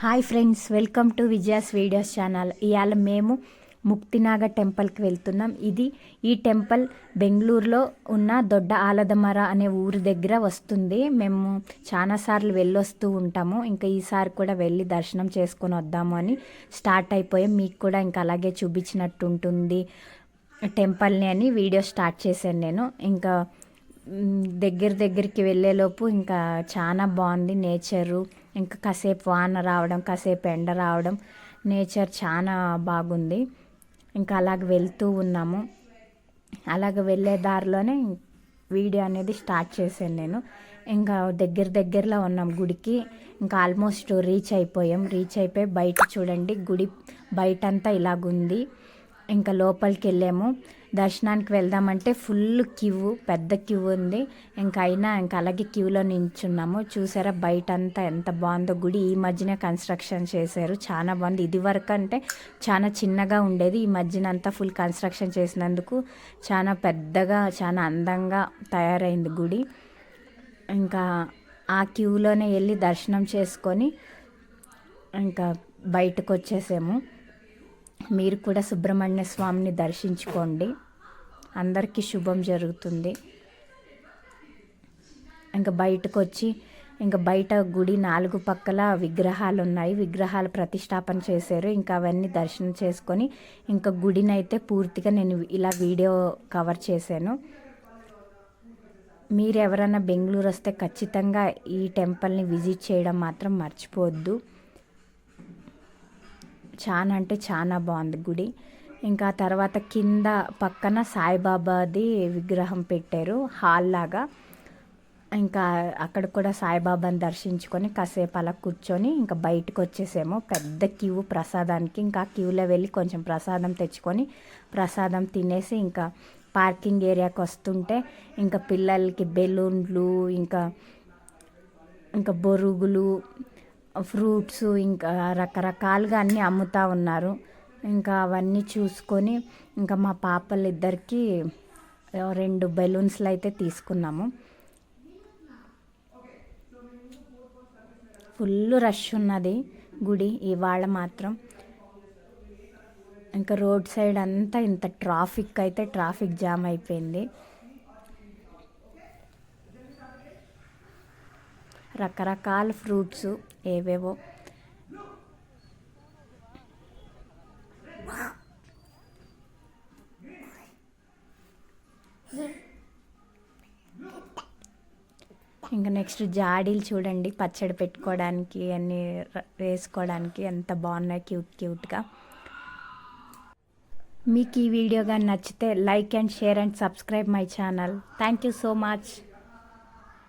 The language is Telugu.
Hi friends welcome to Vijaya's videos channel. ఇవాళ మేము ముక్తినాగ టెంపుల్కి వెళ్తున్నాం. ఇది ఈ టెంపుల్ బెంగళూరులో ఉన్న దొడ్డ ఆలదమర అనే ఊరి దగ్గర వస్తుంది. మేము చాలాసార్లు వెళ్ళొస్తూ ఉంటాము. ఇంకా ఈసారి కూడా వెళ్ళి దర్శనం చేసుకొని వద్దాము అని స్టార్ట్ అయిపోయాం. మీకు కూడా ఇంకా అలాగే చూపించినట్టు ఉంటుంది టెంపుల్ని అని వీడియో స్టార్ట్ చేశాను నేను. ఇంకా దగ్గర దగ్గరికి వెళ్ళేలోపు ఇంకా చాలా బాగుంది నేచరు. ఇంకా కాసేపు వాన రావడం కాసేపు ఎండ రావడం నేచర్ చాలా బాగుంది. ఇంకా అలాగ వెళ్తూ ఉన్నాము. అలాగ వెళ్ళే దారిలోనే వీడియో అనేది స్టార్ట్ చేశాను నేను. ఇంకా దగ్గర దగ్గరలో ఉన్నాం గుడికి. ఇంకా ఆల్మోస్ట్ రీచ్ అయిపోయాం. రీచ్ అయిపోయి బయట చూడండి గుడి బయట అంతా ఇలాగుంది. ఇంకా లోపలికి వెళ్ళాము. దర్శనానికి వెళ్దామంటే ఫుల్ క్యూ పెద్ద క్యూ ఉంది. ఇంకా అయినా ఇంకా అలాగే క్యూలో నించున్నాము. చూసారా బయట అంతా ఎంత బాగుందో గుడి. ఈ మధ్యనే కన్స్ట్రక్షన్ చేశారు. చాలా బాగుంది. ఇది వరకు అంటే చాలా చిన్నగా ఉండేది. ఈ మధ్యన అంతా ఫుల్ కన్స్ట్రక్షన్ చేసినందుకు చాలా పెద్దగా చాలా అందంగా తయారైంది గుడి. ఇంకా ఆ క్యూలోనే వెళ్ళి దర్శనం చేసుకొని ఇంకా బయటకు వచ్చేసాము మీరు కూడా సుబ్రహ్మణ్య స్వామిని దర్శించుకోండి. అందరికీ శుభం జరుగుతుంది. ఇంకా బయటకు వచ్చి ఇంకా బయట గుడి నాలుగు పక్కల విగ్రహాలు ఉన్నాయి విగ్రహాలు ప్రతిష్టాపన చేశారు. ఇంకా అవన్నీ దర్శనం చేసుకొని ఇంకా గుడిని అయితే పూర్తిగా నేను ఇలా వీడియో కవర్ చేశాను. మీరు ఎవరైనా బెంగళూరు వస్తే ఖచ్చితంగా ఈ టెంపుల్ని విజిట్ చేయడం మాత్రం మర్చిపోవద్దు. చాలా అంటే చాలా బాగుంది గుడి. ఇంకా తర్వాత కింద పక్కన సాయిబాబాది విగ్రహం పెట్టారు హాల్ లాగా. ఇంకా అక్కడ కూడా సాయిబాబాని దర్శించుకొని కాసేపు అలా కూర్చొని ఇంకా బయటకు వచ్చేసాము. పెద్ద క్యూ ప్రసాదానికి ఇంకా క్యూలో వెళ్ళి కొంచెం ప్రసాదం తెచ్చుకొని ప్రసాదం తినేసి ఇంకా పార్కింగ్ ఏరియాకి వస్తుంటే ఇంకా పిల్లలకి బెలూన్లు ఇంకా ఇంకా బొరుగులు ఫ్రూట్స్ ఇంకా రకరకాలుగా అన్నీ అమ్ముతూ ఉన్నారు. ఇంకా అవన్నీ చూసుకొని ఇంకా మా పాపలు ఇద్దరికి రెండు బెలూన్స్లు అయితే తీసుకున్నాము. ఫుల్ రష్ ఉన్నది గుడి ఇవాళ మాత్రం. ఇంకా రోడ్ సైడ్ అంతా ఇంత ట్రాఫిక్ అయితే ట్రాఫిక్ జామ్ అయిపోయింది. రకరకాల ఫ్రూట్స్ ఏవేవో ఇంకా నెక్స్ట్ జాడీలు చూడండి పచ్చడి పెట్టుకోవడానికి అన్నీ వేసుకోవడానికి ఎంత బాగున్నాయి క్యూట్ క్యూట్గా. మీకు ఈ వీడియో కానీ నచ్చితే like and share and subscribe my channel. Thank you so much.